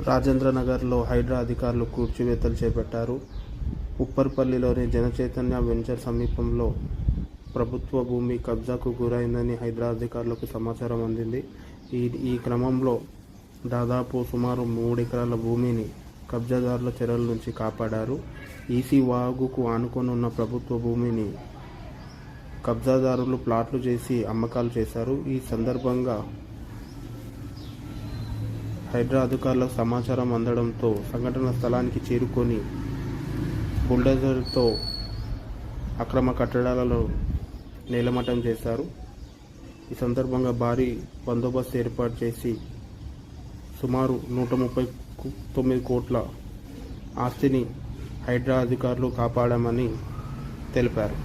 రాజేంద్ర నగర్లో హైడ్రా అధికారులు కూర్చివేతలు చేపట్టారు. ఉప్పర్పల్లిలోని జనచైతన్య వెంచర్ సమీపంలో ప్రభుత్వ భూమి కబ్జాకు గురైందని హైదరా అధికారులకు సమాచారం అందింది. ఈ ఈ క్రమంలో దాదాపు సుమారు మూడెకరాల భూమిని కబ్జాదారుల చెరల నుంచి కాపాడారు. ఈసీ వాగుకు ఆనుకొని ఉన్న ప్రభుత్వ భూమిని కబ్జాదారులు ప్లాట్లు చేసి అమ్మకాలు చేశారు. ఈ సందర్భంగా హైడ్రా అధికారులకు సమాచారం అందడంతో సంఘటన స్థలానికి చేరుకొని బుల్డోజర్తో అక్రమ కట్టడాలలో నేలమట్టం చేశారు. ఈ సందర్భంగా భారీ బందోబస్తు ఏర్పాటు చేసి సుమారు నూట ముప్పై తొమ్మిది కోట్ల ఆస్తిని హైడ్రా అధికారులు కాపాడామని తెలిపారు.